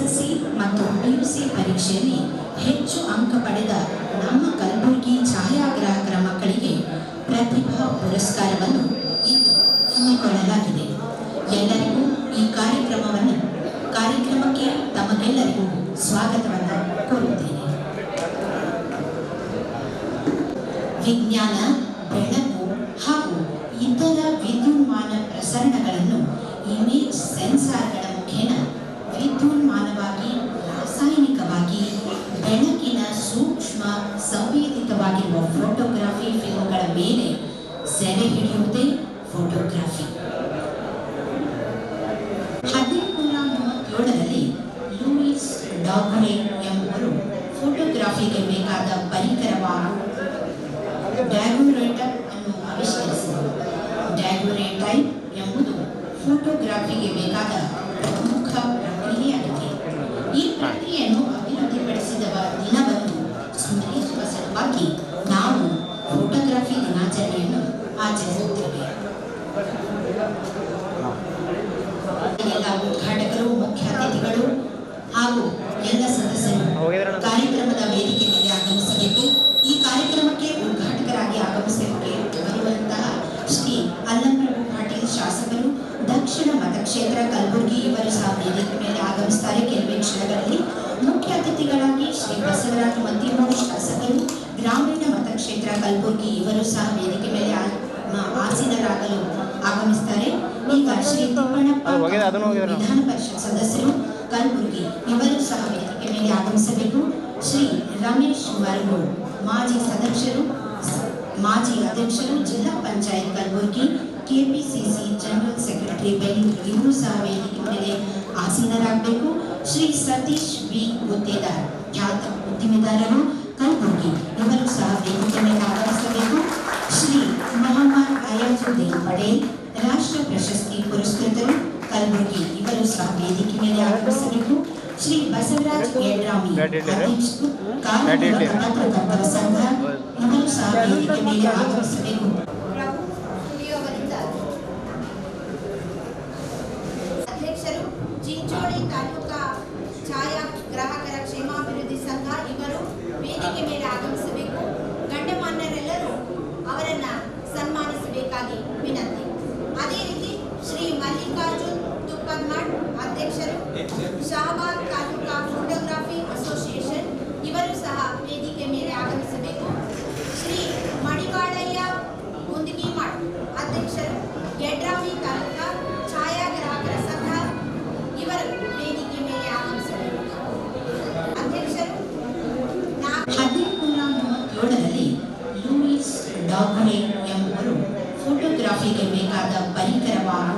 SSLC ಮತ್ತು PUC ಪರೀಕ್ಷೆಯಲ್ಲಿ ಹೆಚ್ಚು ಅಂಕ ಪಡೆದ ನಮ್ಮ ಕಲಬುರಗಿ ಛಾಯಾಗ್ರಾಹಕರ ಮಕ್ಕಳಿಗೆ ಪ್ರತಿಭಾ ಪುರಸ್ಕಾರವನ್ನು ಇಂದು ಹಮ್ಮಿಕೊಳ್ಳಲಾಗಿದೆ ಎಲ್ಲರಿಗೂ ಈ ಕಾರ್ಯಕ್ರಮವನ್ನು, ಕಾರ್ಯಕ್ರಮಕ್ಕೆ ತಮಗೆಲ್ಲರಿಗೂ ಸ್ವಾಗತವನ್ನು ಕೋರುತ್ತೇನೆ. ವಿಜ್ಞಾನ, ಬೆಳಕು ಹಾಗೂ ಇತರ ವಿದ್ಯುನ್ಮಾನ ಪ್ರಸರಣಗಳನ್ನು ಇಮೇಜ್ ಸೆನ್ಸಾರ್ಗಳ सैनिक होते फ़ोटो ಎಲ್ಲ ಸದಸ್ಯರು ಹೋಗಿದ್ರಣ್ಣ? ಕಾರ್ಯಕ್ರಮದ ಸ- ಮಾಜಿ ಅಧ್ಯಕ್ಷರು ಜಿಲ್ಲಾ panchayat Kalaburagi KPCC general secretary Bengaluru ಇವರು ಸಹ ವೇದಿಕೆ ಮೇಲೆ ಆಸೀನರಾಗಬೇಕು ಶ್ರೀ ಸತೀಶ್ ವಿ ಗುತ್ತೇದಾರ್ ಖ್ಯಾತ ಉದ್ದಿಮೆದಾರರು ಕಲಬುರಗಿ ಇವರು ಸಹ ವೇದಿಕೆ ಮೇಲೆ ಆಗಮಿಸಬೇಕು ಶ್ರೀ ಮೊಹಮ್ಮದ್ ಅಯಾಜುದ್ದೀನ್ ಪಟೇಲ್ ರಾಷ್ಟ್ರ ಪ್ರಶಸ್ತಿ ಪುರಸ್ಕೃತರು ಕಲಬುರಗಿ ಇವರು ಸಹ ವೇದಿಕೆ ಮೇಲೆ ಆಗಮಿಸಬೇಕು Shri Basavaraj Yadrami That it is, eh? ಅಧ್ಯಕ್ಷರು That ಕಾನೂನು it is. ಪತ್ರಕರ್ತರ ಸಂಘ ಮೇಲೆ ಆಗಮಿಸಬೇಕು ಪ್ರಭು ಅಧ್ಯಕ್ಷರು, ಚಿಂಚೋಳಿ ತಾಲೂಕಾ ಛಾಯಾ ಗ್ರಾಹಕರ ಕ್ಷೇಮಾಭಿವೃದ್ಧಿ ಸಂಘ ಇವರು ವೇದಿಕೆ ಮೇಲೆ ಆಗಮಿಸಬೇಕು. ಗಣ್ಯಮಾನ್ಯರೆಲ್ಲರೂ ಅವರನ್ನ ಸನ್ಮಾನಿಸಬೇಕಾಗಿ ವಿನಂತಿ. ಅದೇ ರೀತಿ ಶ್ರೀ ಮಲ್ಲಿಕಾರ್ಜುನ್ ತುಪ್ಪದ್ಮಠ್ ಅಧ್ಯಕ್ಷರು ಶಹಬಾದ್ ಲೂಯಿಸ್ ಡಾಗ್ರೆ ಎಂಬುವರು ಫೋಟೋಗ್ರಫಿಗೆ ಬೇಕಾದ ಪರಿಕರವಾದ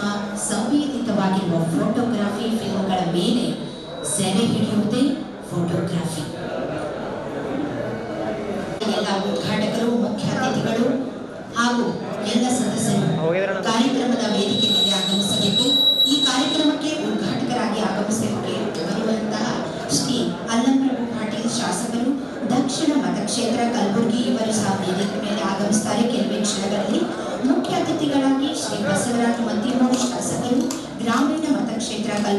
ಸೂಕ್ಷ್ಮ ಸಂವೇದಿತವಾಗಿರುವ ಫೋಟೋಗ್ರಫಿ ಫಿಲ್ಮ್ಗಳ ಮೇಲೆ ಸೆರೆ ಹಿಡಿಯುವುದೇ ಫೋಟೋಗ್ರಫಿ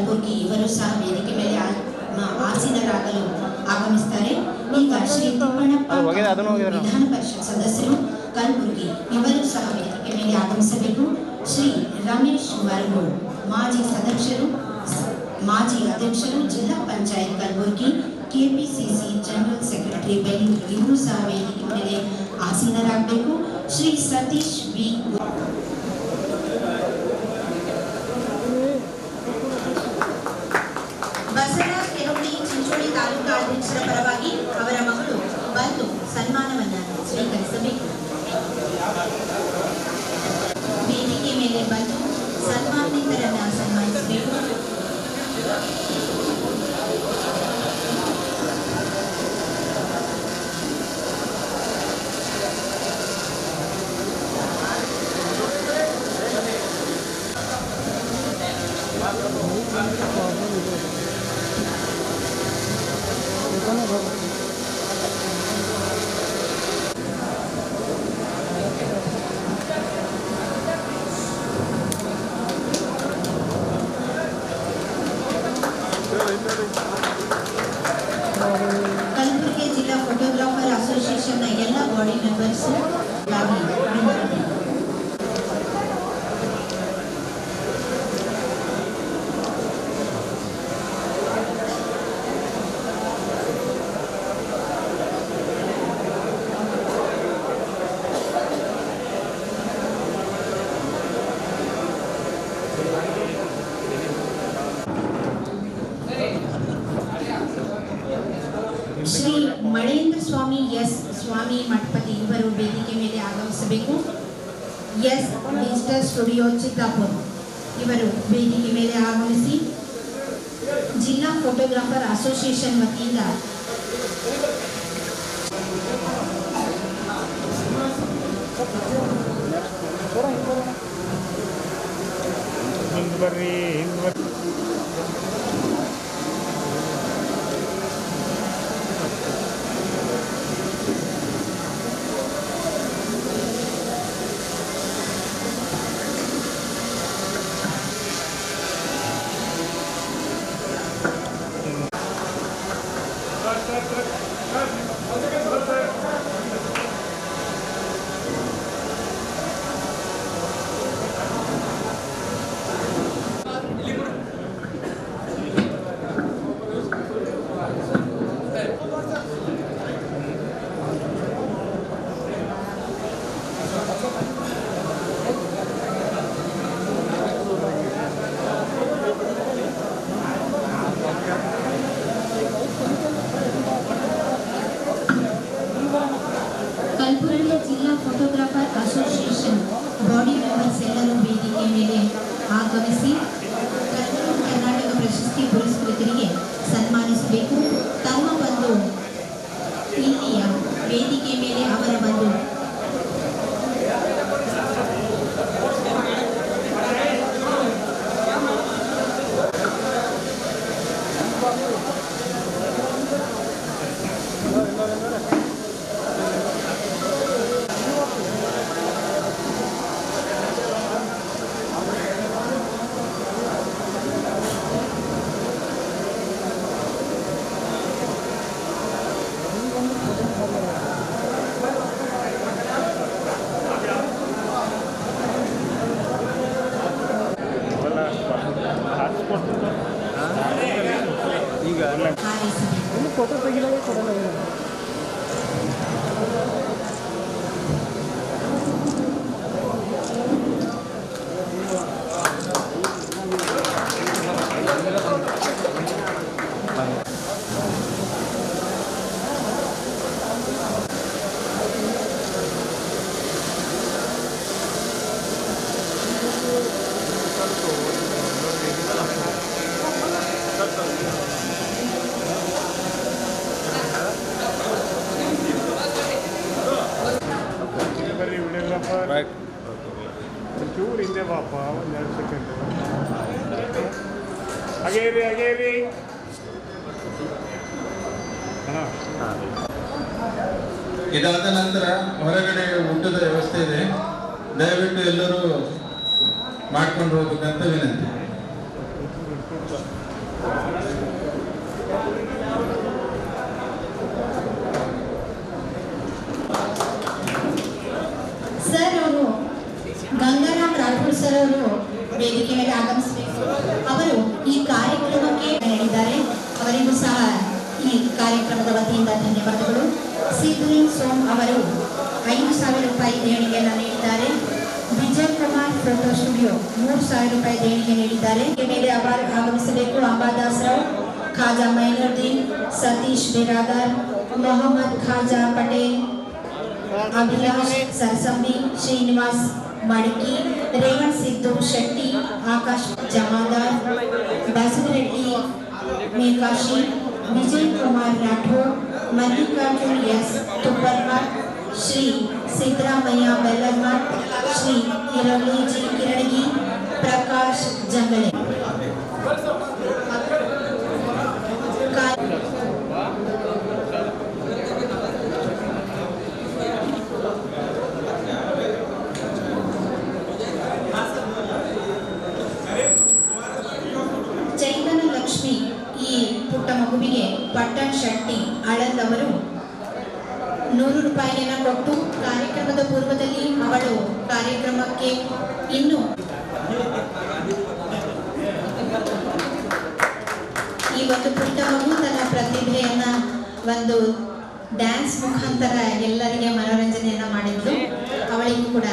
ಕಲಬುರಗಿ ಇವರು ಸಹ ವೇದಿಕೆ ಮೇಲೆ ಆ- ಮ- ಆಸೀನರಾಗಲು ಆಗಮಿಸ್ತಾರೆ ಈಗ ಶ್ರೀ ತಿಮ್ಮಣ್ಣಪ್ಪ ಅದು ಹೋಗಿದೆ, ಅದನ್ನು ಹೋಗಿದ್ದಾರೆ. ವಿಧಾನ ಪರಿಷತ್ ಸದಸ್ಯರು ಕಲಬುರಗಿ ಇವರು ಸಹ ವೇದಿಕೆ ಮೇಲೆ ಆಗಮಿಸಬೇಕು ಶ್ರೀ ರಮೇಶ್ ವರ್ಗೋಳ್ ಮಾಜಿ ಸದಸ್ಯರು ಸ- ಮಾಜಿ ಅಧ್ಯಕ್ಷರು ಜಿಲ್ಲಾ panchayat Kalaburagi KPCC general secretary Bengaluru ಇವರು ಸಹ ವೇದಿಕೆ ಮೇಲೆ ಆಸೀನರಾಗಬೇಕು ಶ್ರೀ ಸತೀಶ್ ವಿ ಕಲಬುರಗಿ ಜಿಲ್ಲಾ ಫೋಟೋಗ್ರಾಫರ್ ಅಸೋಸಿಯೇಷನ್ನ ಎಲ್ಲ ಬಾಡಿ ಮೆಂಬರ್ಸ್ ಸ್ವಾಮಿ ಮಠಪತಿ ಇವರು ವೇದಿಕೆ ಮೇಲೆ ಆಗಮಿಸಬೇಕು. ಎಸ್ ಮಿಸ್ಟರ್ ಸ್ಟುಡಿಯೋ ಚಿತ್ತಾಪುರ್ ಇವರು ವೇದಿಕೆ ಮೇಲೆ ಆಗಮಿಸಿ. ಜಿಲ್ಲಾ ಫೋಟೋಗ್ರಾಫರ್ ಅಸೋಸಿಯೇಷನ್ ವತಿಯಿಂದ ಬರ್ರಿ ಕಲಬುರಗಿಯ ಜಿಲ್ಲಾ ಫೋಟೋಗ್ರಾಫರ್ ಅಸೋಸಿಯೇಷನ್ ಬಾಡಿ ಮೆಂಬರ್ಸ್ ಎಲ್ಲರೂ ವೇದಿಕೆ ಮೇಲೆ ಆಗಮಿಸಿ ಕಲಬುರಗಿ ಕರ್ನಾಟಕ ಪ್ರಶಸ್ತಿ ಪುರಸ್ಕೃತರಿಗೆ ಮಾಡ್ಕೊಂಡು ಹೋಗ್ಬೇಕಂತ ವಿನಂತಿ. ಸರ್ ಅವರು, ಗಂಗಾರಾಮ್ ರಾಠೋಡ್ ಸರ್ ಅವರು ವೇದಿಕೆ ಮೇಲೆ ಆಗಮಿಸಬೇಕು. ಅವರು ಈ ಕಾರ್ಯಕ್ರಮಕ್ಕೆ ಹೇಳಿದ್ದಾರೆ ಅವರಿಗೂ ಸಹ ಈ ಕಾರ್ಯಕ್ರಮದ ವತಿಯಿಂದ ಧನ್ಯವಾದಗಳು. ಸಿದ್ಧಲಿಂಗ್ ಸೋಮ್ ಅವರು ಐದು ಸಾವಿರ ರೂಪಾಯಿ ದೇಣಿಗೆಯನ್ನು ನೀಡಿದ್ದಾರೆ. ವಿಜಯ್ ಕುಮಾರ್ ಫೋಟೋ ಸ್ಟುಡಿಯೋ ಮೂರು ಸಾವಿರ ರೂಪಾಯಿ ದೇಣಿಗೆ ನೀಡಿದ್ದಾರೆ ಈ ಮೇಲೆ ಅಬಾರ ಆಗಮಿಸಬೇಕು ಅಂಬಾದಾಸ್ ರಾವ್ ಖಾಜಾ ಮೈನುದ್ದೀನ್ ಸತೀಶ್ ಬಿರಾದಾರ್ ಮೊಹಮ್ಮದ್ ಖಾಜಾ ಪಟೇಲ್ ಅಭಿಲಾಷ್ ಸರ್ಸಂಬಿ ಶ್ರೀನಿವಾಸ್ ಮಡಿಕಿ ರೇವಣ್ ಸಿದ್ದು ಶೆಟ್ಟಿ ಆಕಾಶ್ ಜಮಾದಾರ್ ಬಸವರೆಡ್ಡಿ ಮೇಕಾಶಿ ವಿಜಯ್ ಕುಮಾರ್ ರಾಠೋಡ್ ಮಲ್ಲಿಕಾರ್ಜುನ್ ಎಸ್ ತುಪ್ಪಲ್ಮಠ್ ಶ್ರೀ ಸಿದ್ದರಾಮಯ್ಯ ಬೆಲ್ಲಮಠ್ ಶ್ರೀ ಕಿರಳೇಜಿ ಕಿರಣಗಿ ಪ್ರಕಾಶ್ ಜಂಗಳೆ ಕಾ- ಚೈತನ್ಯ ಲಕ್ಷ್ಮಿ ಈ ಪುಟ್ಟ ಮಗುವಿಗೆ ಪಟ್ಟಣ್ ಶೆಟ್ಟಿ ಆಳಂದ್ ಅವರು ನೂರು ರೂಪಾಯಿಯನ್ನು ಕೊಟ್ಟು ಕಾರ್ಯಕ್ರಮದ ಪೂರ್ವದಲ್ಲಿ ಅವಳು ಕಾರ್ಯಕ್ರಮಕ್ಕೆ ಇನ್ನು ಈ ಒಂದು ಮಗು ತನ್ನ ಪ್ರತಿಭೆಯನ್ನ ಒಂದು ಡ್ಯಾನ್ಸ್ ಮುಖಾಂತರ ಎಲ್ಲರಿಗೆ ಮನೋರಂಜನೆಯನ್ನ ಮಾಡಿದ್ಲು. ಅವಳಿಗೂ ಕೂಡ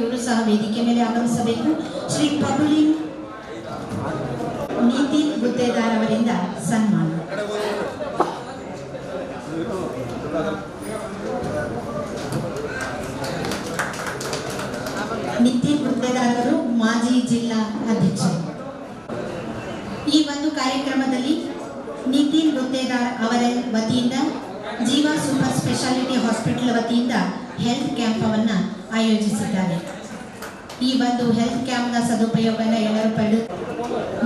ಇವರು ಸಹ ವೇದಿಕೆ ಮೇಲೆ ಆಗಮಿಸಬೇಕು. ಶ್ರೀ ಪಬುಲಿ ನಿತಿನ್ ಗುತ್ತೇದಾರ್ ಅವರಿಂದ ಸನ್ಮಾನ. ನಿತಿನ್ ಗುತ್ತೇದಾರ್ ಅವರು ಮಾಜಿ ಜಿಲ್ಲಾ ಅಧ್ಯಕ್ಷರು. ಈ ಒಂದು ಕಾರ್ಯಕ್ರಮದಲ್ಲಿ ನಿತಿನ್ ಗುತ್ತೇದಾರ್ ಅವರ ವತಿಯಿಂದ ಜೀವ ಸೂಪರ್ ಸ್ಪೆಷಾಲಿಟಿ ಹಾಸ್ಪಿಟಲ್ ವತಿಯಿಂದ ಹೆಲ್ತ್ ಕ್ಯಾಂಪ್ ಅನ್ನ ಆಯೋಜಿಸಿದ್ದಾರೆ. ಈ ಒಂದು ಹೆಲ್ತ್ ಕ್ಯಾಂಪ್ನ ಸದುಪಯೋಗನ ಎಲ್ಲರೂ ಪಡೆದು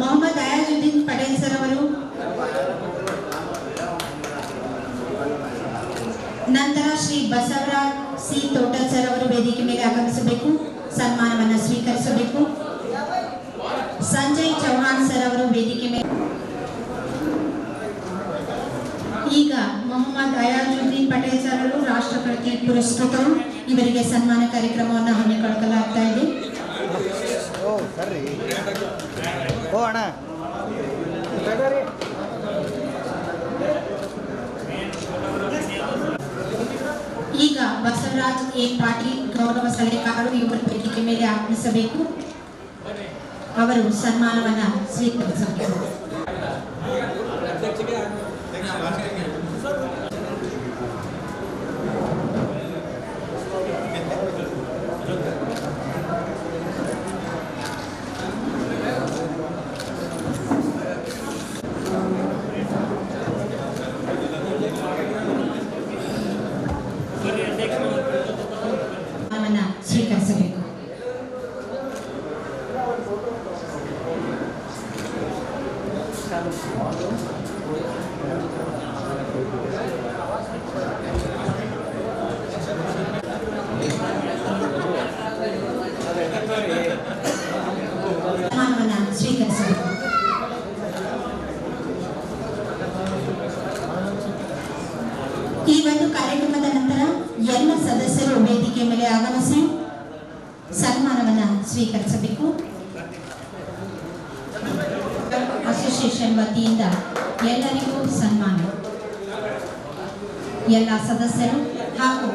ಮೊಹಮ್ಮದ್ ಅಯಾಜುದ್ದೀನ್ ಪಟೇಲ್ ಸರ್ ಅವರು. ನಂತರ ಶ್ರೀ ಬಸವರಾಜ್ ಸಿ ತೋಟಲ್ ಸರ್ ಅವರು ವೇದಿಕೆ ಮೇಲೆ ಆಗಮಿಸಬೇಕು. ಸನ್ಮಾನವನ್ನು ಸ್ವೀಕರಿಸಬೇಕು. ಸಂಜಯ್ ಚೌಹಾಣ್ ಸರ್ ಅವರು ವೇದಿಕೆ ಮೇಲೆ. ಈಗ ಮೊಹಮ್ಮದ್ ಅಯಾಜುದ್ದೀನ್ ಪಟೇಲ್ ಸರ್ ಅವರು ರಾಷ್ಟ್ರಪತಿ ಪುರಸ್ಕೃತರು. ಇವರಿಗೆ ಸನ್ಮಾನ ಕಾರ್ಯಕ್ರಮವನ್ನು ಹಮ್ಮಿಕೊಳ್ಳಲಾಗ್ತಾ ಇದೆ. ಈಗ ಬಸವರಾಜ್ ಎ. ಪಾಟೀಲ್ ಗೌರವ ಸಲಹೆಗಾರರು ಇವರ ವೇದಿಕೆ ಮೇಲೆ ಆಗಮಿಸಬೇಕು. ಅವರು ಸನ್ಮಾನವನ್ನು ಸ್ವೀಕರಿಸಬೇಕು ಸನ್ಮಾನವನ್ನ ಸ್ವೀಕರಿಸಬೇಕು ಸನ್ಮಾನವನ್ನ ಸ್ವೀಕರಿಸಬೇಕು ಈ ಒಂದು ಕಾರ್ಯಕ್ರಮದ ನಂತರ ಎಲ್ಲ ಸದಸ್ಯರು ವೇದಿಕೆ ಮೇಲೆ ಆಗಮಿಸಿ ಸನ್ಮಾನವನ್ನು ಸ್ವೀಕರಿಸಬೇಕು. ಅಸೋಸಿಯೇಷನ್ ವತಿಯಿಂದ ಎಲ್ಲರಿಗೂ ಸನ್ಮಾನ ಎಲ್ಲ ಸದಸ್ಯರು ಹಾಗೂ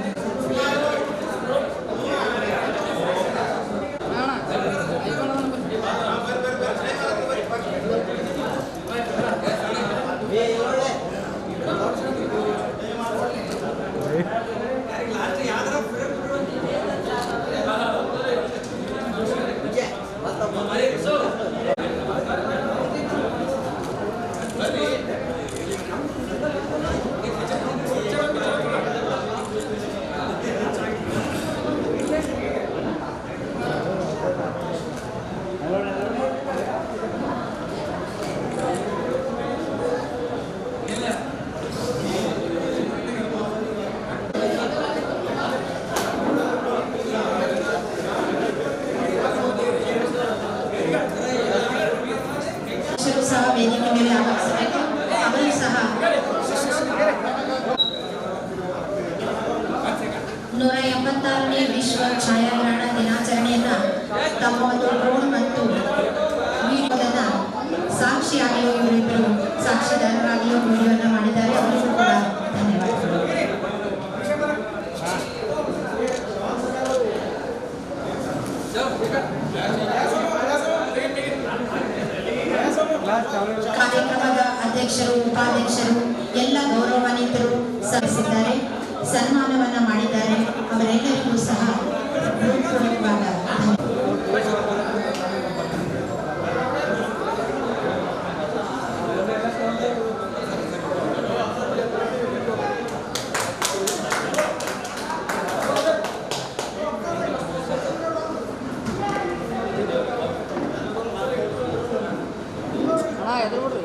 ಎದುರು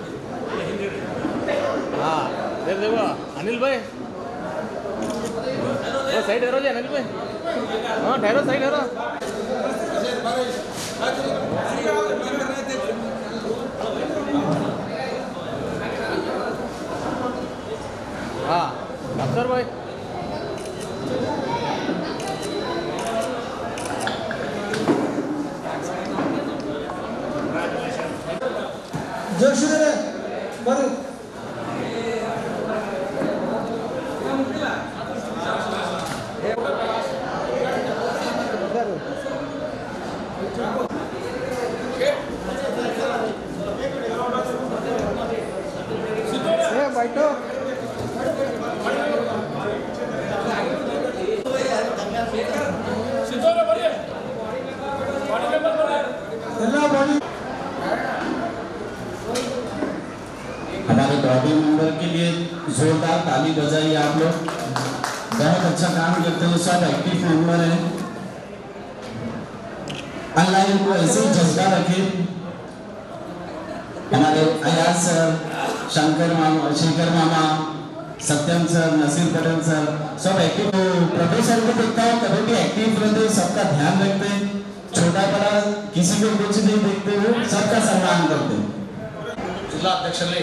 ಹಾಂ ದೇವ ಅನಿಲ್ ಭಾಯ್ ಸೈಡ್ ಹೇರೋ ಜಿ ಅನಿಲ್ ಭಾಯ್ ಹಾಂ ಠೈರೋ ಸೈಡ್ ಹೇರೋ હા અક્ષરભાઈ Görüşürüz. अल्लाह इनको ऐसे ही जज्बा रखे हमारे अयाज सर शंकर मामा शेखर मामा सत्यम सर नसीर पटेल सर सब एक्टिव प्रोफेसर को देखता हूँ कभी भी एक्टिव रहते सबका ध्यान रखते छोटा बड़ा किसी को कुछ नहीं देखते वो सबका सम्मान करते ಜಿಲ್ಲಾಧ್ಯಕ್ಷರಲ್ಲಿ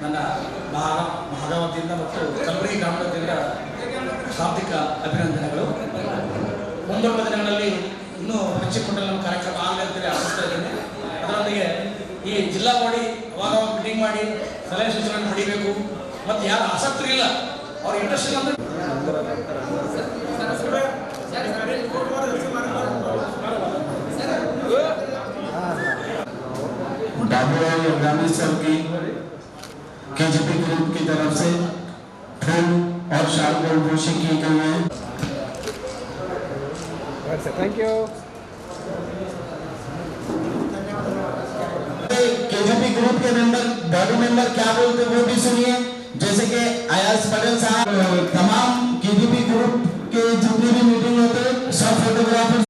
ನನ್ನ ಮಹಾ ಮಹಾಗವತಿಯಿಂದ ಮತ್ತು ಕಲಬುರಗಿ ಗ್ರಾಮದಿಂದ ಹಾರ್ದಿಕ ಅಭಿನಂದನೆಗಳು ಮುಂಬರುವ ದಿನಗಳಲ್ಲಿ ಇನ್ನೂ ಹಂಚಿಕೊಂಡಲ್ಲಿ ನಮ್ಮ ಕಾರ್ಯಕ್ರಮ ಆಗಲಿ ಅಂತೇಳಿ ಆಶಿಸ್ತಾ ಇದ್ದೇನೆ ಅದರೊಂದಿಗೆ ಈ ಜಿಲ್ಲಾ ಬಾಡಿ ಅವಾಗ ಮೀಟಿಂಗ್ ಮಾಡಿ ಸಲಹೆ ಸೂಚನೆ ಪಡಿಬೇಕು ಮತ್ತು ಯಾರು ಆಸಕ್ತರು ಇಲ್ಲ ಅವ್ರ ಇಂಟ್ರೆಸ್ಟ್ ಇಲ್ಲ ಅಂದ್ರೆ बाबूराव योगानी सर की केजीपी ग्रुप की तरफ से फूल और शाल गोलघोषी की गई है थैंक यू केजीपी ग्रुप के मेंबर डॉडू मेंबर क्या बोलते वो भी सुनिए। जैसे कि आयास पटेल साहब, तमाम केजीपी ग्रुप के जितने भी मीटिंग होते सब फोटोग्राफर